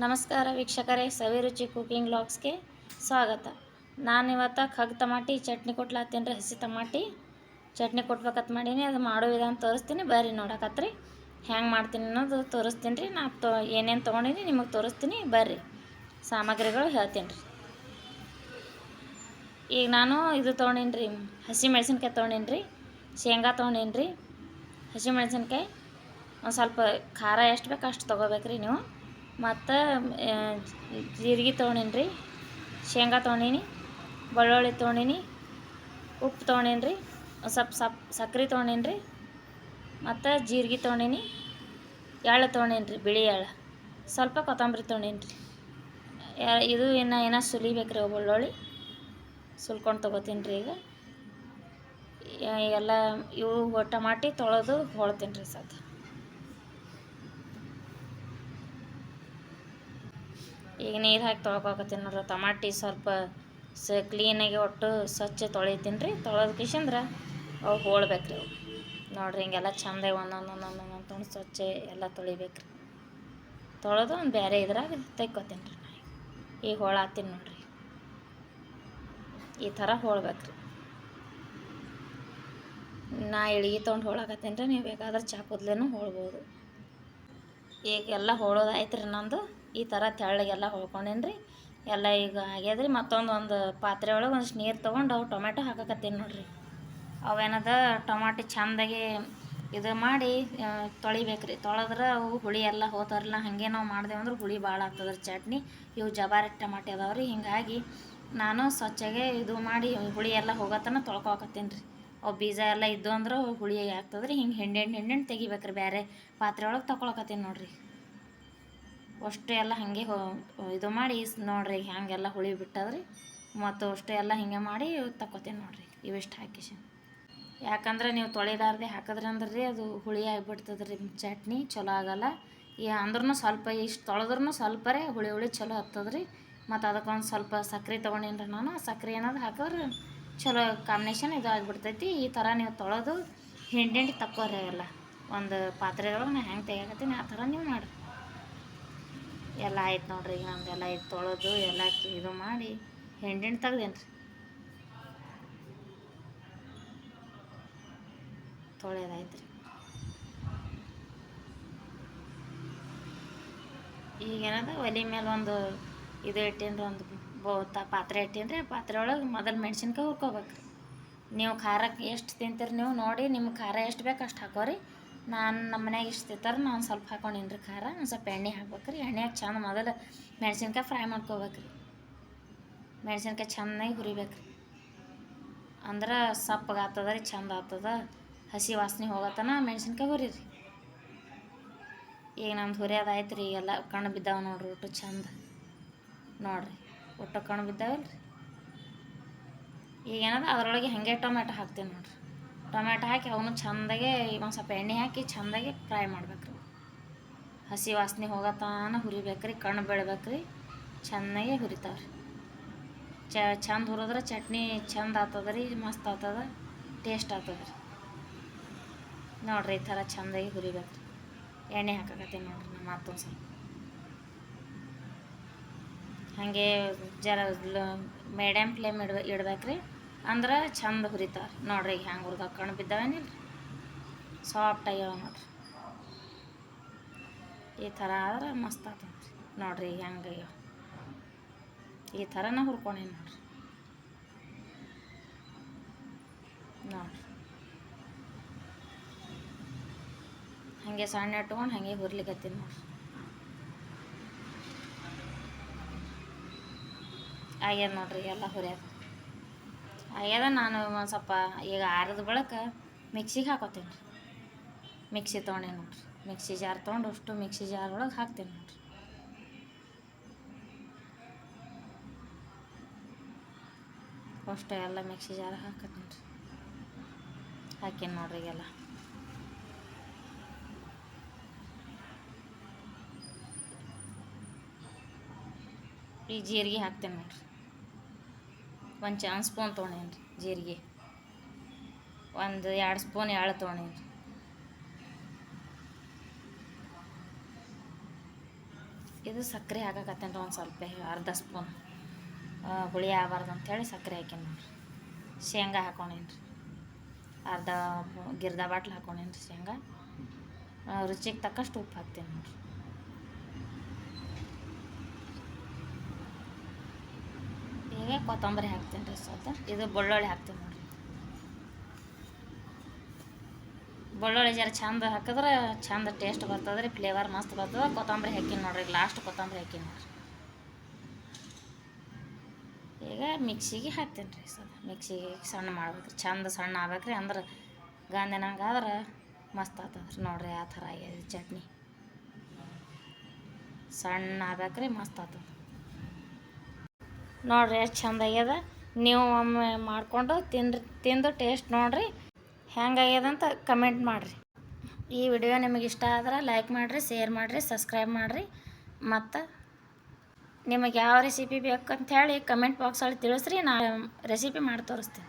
ನಮಸ್ಕಾರ ವೀಕ್ಷಕರೇ, ಸವಿರುಚಿ ಕುಕಿಂಗ್ ಲಾಗ್ಸ್ಗೆ ಸ್ವಾಗತ. ನಾನಿವತ್ತು ಖಗ್ ತಮಾಟಿ, ಚಟ್ನಿ ಕೊಟ್ಲಾತೀನಿ ರೀ ಹಸಿ ತಮಾಟಿ. ಚಟ್ನಿ ಕೊಟ್ಬೇಕತ್ ಮಾಡೀನಿ, ಅದು ಮಾಡೋ ವಿಧಾನ ತೋರಿಸ್ತೀನಿ. ಬರ್ರಿ ನೋಡಕತ್ರಿ. ಹೆಂಗೆ ಮಾಡ್ತೀನಿ ಅನ್ನೋದು ತೋರಿಸ್ತೀನಿ ರೀ ನಾ ತೊ, ಏನೇನು ತೊಗೊಂಡಿನಿ ನಿಮಗೆ ತೋರಿಸ್ತೀನಿ. ಬರ್ರಿ. ಸಾಮಗ್ರಿಗಳು ಹೇಳ್ತೀನಿ ರೀ ಈಗ ನಾನು ಇದು ತೊಗೊಂಡೀನಿ ರೀ ಹಸಿ ಮೆಣಸಿನ್ಕಾಯಿ ತೊಗೊಂಡೀನಿ ರೀ ಶೇಂಗಾ ತೊಗೊಂಡೀನಿ ರೀ ಹಸಿ ಮೆಣಸಿನ್ಕಾಯಿ ಒಂದು ಸ್ವಲ್ಪ ಖಾರ ಎಷ್ಟು ಬೇಕು ಅಷ್ಟು ತೊಗೋಬೇಕ್ರಿ ನೀವು. ಮತ್ತು ಜೀರಿಗೆ ತೊಗೊಂಡೀನಿ ರೀ ಶೇಂಗಾ ತೊಗೊಂಡೀನಿ, ಬೆಳ್ಳುಳ್ಳಿ ತೊಗೊಂಡೀನಿ, ಉಪ್ಪು ತೊಗೊಂಡೀನಿ ರೀ ಸ್ವಲ್ಪ ಸಪ್, ಸಕ್ರೆ ತೊಗೊಂಡೀನಿ ರೀ ಮತ್ತು ಜೀರಿಗೆ ತೊಗೊಂಡೀನಿ, ಎಳ್ಳು ತೊಗೊಂಡೀನಿ ರೀ ಬಿಳಿ ಎಳ್ಳು. ಸ್ವಲ್ಪ ಕೊತ್ತಂಬರಿ ತೊಗೊಂಡೀನಿ ರೀ ಇದು ಇನ್ನು ಏನ ಸುಲಿಬೇಕು ರೀ ಬೆಳ್ಳುಳ್ಳಿ, ಸುಲ್ಕೊಂಡು ತೊಗೋತೀನಿ ರೀ ಈಗ ಎಲ್ಲ ಇವು ಟಮಾಟಿ ತೊಳೆದು ಹೊಳ್ತೀನಿ ರೀ ಸದ್ ಈಗ ನೀರು ಹಾಕಿ ತೊಳ್ಕೊಕತ್ತೀನಿ ನೋಡ್ರಿ. ಟಮಾಟಿ ಸ್ವಲ್ಪ ಸ ಕ್ಲೀನಾಗಿ ಒಟ್ಟು ಸ್ವಚ್ಛ ತೊಳಿತೀನಿ ರೀ. ತೊಳೆದ ಕಿಶಂದ್ರೆ ಅವು ಹೋಳ್ಬೇಕು ರೀ ಅವು. ನೋಡ್ರಿ ಹಿಂಗೆಲ್ಲ ಚಂದಾಗಿ ಒಂದೊಂದು ಒಂದೊಂದು ಒಂದೊಂದು ಸ್ವಚ್ಛ ಎಲ್ಲ ತೊಳಿಬೇಕು ರೀ ತೊಳೆದು ಒಂದು ಬೇರೆ ಇದ್ರಾಗ ತೆಕ್ಕೊತೀನಿ ರೀ ನಾ ಈಗ ಹೋಳಾತೀನಿ ನೋಡ್ರಿ. ಈ ಥರ ಹೋಳ್ಬೇಕು ರೀ ನಾ ಇಳಿಗೆ ತೊಗೊಂಡು ಹೋಳಾಕತ್ತೀನಿ ರೀ. ನೀವು ಬೇಕಾದ್ರೆ ಚಾಕುದ್ಲೇನು ಹೋಳ್ಬೋದು. ಈಗ ಎಲ್ಲ ಹೋಳೋದಾಯ್ತು ರೀ ನಂದು. ಈ ಥರ ತೆಳ್ಳಗೆಲ್ಲ ಹೊಳ್ಕೊಂಡೇನಿ ರೀ ಎಲ್ಲ ಈಗ ಆಗ್ಯದ್ರಿ ಮತ್ತೊಂದು ಒಂದು ಪಾತ್ರೆ ಒಳಗೆ ಒಂದಿಷ್ಟು ನೀರು ತೊಗೊಂಡು ಅವು ಟೊಮೆಟೊ ಹಾಕಕತ್ತೀನಿ ನೋಡ್ರಿ. ಅವೇನದ ಟೊಮಾಟಿ ಚಂದಾಗಿ ಇದು ಮಾಡಿ ಆ, ತೊಳಿಬೇಕು ರೀ ತೊಳೆದ್ರೆ ಅವು ಹುಳಿ ಎಲ್ಲ ಹೋತಾರಲ್ಲ ಹಾಗೆ ನಾವು ಮಾಡ್ದೇವಂದ್ರೆ ಹುಳಿ ಭಾಳ ಆಗ್ತದ್ರಿ ಚಟ್ನಿ. ಇವು ಜಬಾರಿ ಟೊಮಾಟಿ ಅದಾವೆ ರೀ ಹಿಂಗಾಗಿ ನಾನು ಸ್ವಚ್ಛಗೆ ಇದು ಮಾಡಿ ಹುಳಿ ಎಲ್ಲ ಹೋಗತನ ತೊಳ್ಕೊಕತ್ತೀನಿ ರೀ ಅವು ಬೀಜ ಎಲ್ಲ ಇದ್ದು ಅಂದ್ರೆ ಹುಳಿ ಆಗ್ತದ್ರಿ. ಹಿಂಗೆ ಹಿಂಡೆಣ್ಣು ಹಿಂಡೆಣ್ಣು ತೆಗಿಬೇಕ್ರಿ ಬೇರೆ ಪಾತ್ರೆ ಒಳಗೆ ತೊಗೊಳಕತ್ತೀನಿ ನೋಡ್ರಿ. ಅಷ್ಟು ಎಲ್ಲ ಹಾಗೆ ಇದು ಮಾಡಿ ನೋಡ್ರಿ ಹ್ಯಾಂಗೆಲ್ಲ ಹುಳಿ ಬಿಟ್ಟದ್ರಿ. ಮತ್ತು ಅಷ್ಟು ಎಲ್ಲ ಹಿಂಗೆ ಮಾಡಿ ತಕ್ಕೋತೀನಿ ನೋಡ್ರಿ. ಇವಿಷ್ಟು ಹಾಕಿಸಿ. ಯಾಕಂದ್ರೆ ನೀವು ತೊಳಿಲಾರ್ದೆ ಹಾಕಿದ್ರಿ ಅಂದ್ರೆ ರೀ ಅದು ಹುಳಿ ಆಗಿಬಿಡ್ತದೆ ರೀ ಚಟ್ನಿ ಚಲೋ ಆಗಲ್ಲ. ಈ ಅಂದ್ರೂ ಸ್ವಲ್ಪ ಇಷ್ಟು ತೊಳೆದ್ರೂ ಸ್ವಲ್ಪರೇ ಹುಳಿ ಹುಳಿ ಚಲೋ ಹತ್ತದ ರೀ ಮತ್ತು ಅದಕ್ಕೊಂದು ಸ್ವಲ್ಪ ತೊಗೊಂಡೀನಿ ರೀ ನಾನು. ಸಕ್ರೆ ಏನಾದ್ರು ಹಾಕಿದ್ರೆ ಚಲೋ ಕಾಂಬಿನೇಷನ್ ಇದು ಆಗಿಬಿಡ್ತೈತಿ. ಈ ಥರ ನೀವು ತೊಳೆದು ಹಿಂಡಿ ಹಿಂಡಿ ತಕ್ಕೋರಿ ಎಲ್ಲ ಒಂದು ಪಾತ್ರೆದೊಳಗೆ ನಾನು ಹೆಂಗೆ ತೆಗಿಯಕತ್ತೀನಿ ಆ ಥರ ನೀವು ಮಾಡಿರಿ. ಎಲ್ಲ ಆಯ್ತು ನೋಡ್ರಿ, ಈಗ ನಮ್ದೆಲ್ಲ ಇದು ತೊಳೆದು ಎಲ್ಲ ಇದು ಮಾಡಿ ಹೆಂಡಿನ ತೆಗ್ದೇನು ರೀ ತೊಳೆದಾಯ್ತು ರೀ ಈಗೇನದ ಒಲೆ ಮೇಲೆ ಒಂದು ಇದು ಇಟ್ಟೇನ್ರಿ, ಒಂದು ಬೋತ ಪಾತ್ರೆ ಇಟ್ಟೇನ್ರಿ ಪಾತ್ರೆ ಒಳಗೆ ಮೊದಲು ಮೆಣಸಿನ್ಕಾಯಿ ಹುರ್ಕೋಬೇಕು ನೀವು ಖಾರಕ್ಕೆ ಎಷ್ಟು ತಿಂತೀರಿ ನೀವು ನೋಡಿ, ನಿಮ್ಗೆ ಖಾರ ಎಷ್ಟು ಬೇಕು ಅಷ್ಟು ಹಾಕೋರಿ. ನಾನು ನಮ್ಮ ಮನ್ಯಾಗ ಇಷ್ಟು ತಿಂತಾರೆ ನಾನು ಸ್ವಲ್ಪ ಹಾಕೊಂಡೀನಿ ರೀ ಖಾರ, ಒಂದು ಸ್ವಲ್ಪ ಎಣ್ಣೆ ಹಾಕ್ಬೇಕು ರೀ ಎಣ್ಣೆ ಹಾಕಿ ಚಂದ ಮೊದಲು ಮೆಣಸಿನ್ಕಾಯಿ ಫ್ರೈ ಮಾಡ್ಕೋಬೇಕು ರೀ ಮೆಣ್ಸಿನ್ಕಾಯಿ ಚೆನ್ನಾಗಿ ಹುರಿಬೇಕು ರೀ ಅಂದ್ರೆ ಸಪ್ಪಗೆ ಆಗ್ತದ ರೀ ಚಂದ ಆಗ್ತದ ಹಸಿ ವಾಸನೆ ಹೋಗತ್ತನ ಮೆಣ್ಸಿನ್ಕಾಯಿ ಹುರಿರಿ. ಈಗ ನಮ್ದು ಹುರಿಯೋದು ಆಯ್ತು ರೀ ಎಲ್ಲ ಕಣ್ಣು ಬಿದ್ದಾವೆ ನೋಡ್ರಿ ಒಟ್ಟು ಚಂದ ನೋಡ್ರಿ, ಒಟ್ಟು ಕಣ್ಣು ಬಿದ್ದಾವಲ್ಲ ರೀ ಈಗ ಏನದ, ಅದರೊಳಗೆ ಹಾಗೆ ಟೊಮೆಟೊ ಹಾಕ್ತೀನಿ ನೋಡ್ರಿ. ಟೊಮೆಟೊ ಹಾಕಿ ಅವನು ಚಂದಾಗೆ ಒಂದು ಸ್ವಲ್ಪ ಎಣ್ಣೆ ಹಾಕಿ ಚೆಂದಾಗಿ ಫ್ರೈ ಮಾಡ್ಬೇಕು ರೀ. ಹಸಿ ವಾಸನೆ ಹೋಗತ್ತಾನ ಹುರಿಬೇಕು ರೀ ಕಣ್ಣು ಬೆಳಿಬೇಕು ರೀ ಚೆನ್ನಾಗಿ ಹುರಿತಾವೆ ರೀ. ಚ, ಚಂದ ಹುರಿದ್ರೆ ಚಟ್ನಿ ಚಂದ ಆಗ್ತದ ಮಸ್ತ್ ಆಗ್ತದ ಟೇಸ್ಟ್ ಆಗ್ತದ ರೀ. ನೋಡ್ರಿ ಈ ಥರ ಚಂದಾಗಿ ಹುರಿಬೇಕು ಎಣ್ಣೆ ಹಾಕಕತ್ತೀನಿ ನೋಡ್ರಿ ನಮ್ಮ ಮತ್ತೊಂದು ಸ್ವಲ್ಪ ಹಾಗೆ ಜರ ಮೀಡಿಯಮ್ ಫ್ಲೇಮ್ ಇಡ್ಬ ಇಡ್ಬೇಕು ರೀ ಅಂದ್ರೆ ಚಂದ ಹುರಿತಾರೆ. ನೋಡ್ರಿ ಈಗ ಹ್ಯಾಂಗೆ ಹುರ್ದ ಕಣ್ಣು ಬಿದ್ದಾವೇನಿಲ್ಲ. ಸಾಫ್ಟ್ ಆಗ್ಯಾವ ನೋಡ್ರಿ. ಈ ಥರ ಆದ್ರೆ ಮಸ್ತ್ ಆಗ್ತದೆ ರೀ ನೋಡ್ರಿ ಈಗ ಹೆಂಗೆ ಈ ಥರನ ಹುರ್ಕೊಂಡೇನಿ ನೋಡ್ರಿ. ನೋಡ್ರಿ. ಹಾಗೆ ಸಣ್ಣ ಇಟ್ಕೊಂಡು ಹಾಗೆ ಹುರ್ಲಿಕತ್ತೀನಿ ನೋಡ್ರಿ. ಆಗ್ಯದ ನೋಡ್ರಿ ಎಲ್ಲ ಹುರಿಯೋದು. ಆಗ್ಯದ ನಾನು ಒಂದು ಸ್ವಲ್ಪ ಈಗ ಆರದ ಬಳಕ ಮಿಕ್ಸಿಗೆ ಹಾಕೋತೀನಿ ರೀ. ಮಿಕ್ಸಿ ತೊಗೊಂಡೆ ನೋಡ್ರಿ ಮಿಕ್ಸಿ ಜಾರ್ ತೊಗೊಂಡು ಅಷ್ಟು ಮಿಕ್ಸಿ ಜಾರ್ ಒಳಗೆ ಹಾಕ್ತೀನಿ ನೋಡ್ರಿ ಅಷ್ಟು ಎಲ್ಲ ಮಿಕ್ಸಿ ಜಾರ್ ಹಾಕತ್ತೀನಿ ರೀ. ಹಾಕೀನಿ ನೋಡ್ರಿ ಈಗೆಲ್ಲ? ಈ ಜೀರಿಗೆ ಹಾಕ್ತೇನೆ ನೋಡ್ರಿ ಒಂದು ಒಂದು ಸ್ಪೂನ್ ತೊಗೊಂಡೇನಿ ರೀ ಜೀರಿಗೆ. ಒಂದು ಎರಡು ಸ್ಪೂನ್ ಎಳ್ಳು ತೊಗೊಂಡೇನಿ ರೀ ಇದು ಸಕ್ಕರೆ ಹಾಕಕತ್ತೇನೆ ಒಂದು ಸ್ವಲ್ಪ, ಅರ್ಧ ಸ್ಪೂನ್. ಹುಳಿ ಆಗಬಾರ್ದು ಅಂಥೇಳಿ ಸಕ್ಕರೆ ಹಾಕೀನಿ ನೋಡಿರಿ. ಶೇಂಗಾ ಹಾಕೊಂಡೇನಿ ರೀ ಅರ್ಧ ಗಿರ್ದ ಬಾಟ್ಲು ಹಾಕೊಂಡೇನಿ ರೀ ಶೇಂಗಾ ರುಚಿಗೆ ತಕ್ಕಷ್ಟು ಉಪ್ಪು ಹಾಕ್ತೀನಿ ನೋಡ್ರಿ. ಈಗ ಕೊತ್ತಂಬರಿ ಹಾಕ್ತೀನಿ ರೀ ಸ್ವಲ್ಪ. ಇದು ಬೆಳ್ಳುಳ್ಳಿ ಹಾಕ್ತೀನಿ ನೋಡಿರಿ. ಬೆಳ್ಳುಳ್ಳಿ ಜರ ಚಂದ ಹಾಕಿದ್ರೆ ಚಂದ ಟೇಸ್ಟ್ ಬರ್ತದೆ ರೀ ಫ್ಲೇವರ್ ಮಸ್ತ್ ಬರ್ತದೆ. ಕೊತ್ತಂಬರಿ ಹಾಕಿನಿ ನೋಡ್ರಿ ಲಾಸ್ಟ್ ಕೊತ್ತಂಬರಿ ಹಾಕಿನಿ ನೋಡ್ರಿ. ಈಗ ಮಿಕ್ಸಿಗೆ ಹಾಕ್ತೀನಿ ರೀ ಸ್ವಲ್ಪ ಮಿಕ್ಸಿಗೆ ಸಣ್ಣ ಮಾಡ್ಬೇಕು ರೀ ಚಂದ ಸಣ್ಣ ಆಗ್ಬೇಕು ರೀ ಅಂದ್ರೆ ಗಾಂಧಿನಂಗೆ ಆದ್ರೆ ಮಸ್ತ್ ರೀ ನೋಡ್ರಿ ಆ ಥರ ಆಗ್ಯದ ಚಟ್ನಿ. ಸಣ್ಣ ಆಗ್ಬೇಕು ರೀ ಮಸ್ತ್ ಆಗ್ತದೆ ನೋಡ್ರಿ ಎಷ್ಟು ಚಂದ ಆಗ್ಯದ. ನೀವು ಒಮ್ಮೆ ಮಾಡಿಕೊಂಡು ತಿಂದ್ರಿ ತಿಂದು ಟೇಸ್ಟ್ ನೋಡ್ರಿ ಹೆಂಗಾಗ್ಯದ ಅಂತ ಕಮೆಂಟ್ ಮಾಡಿರಿ. ಈ ವಿಡಿಯೋ ನಿಮಗೆ ಇಷ್ಟ ಆದ್ರೆ ಲೈಕ್ ಮಾಡಿರಿ ಶೇರ್ ಮಾಡಿರಿ ಸಬ್ಸ್ಕ್ರೈಬ್ ಮಾಡಿರಿ. ಮತ್ತು ನಿಮಗೆ ಯಾವ ರೆಸಿಪಿ ಬೇಕಂತ ಹೇಳಿ ಕಮೆಂಟ್ ಬಾಕ್ಸಲ್ಲಿ ತಿಳಿಸ್ರಿ ನಾ ರೆಸಿಪಿ ಮಾಡಿ ತೋರಿಸ್ತೀನಿ.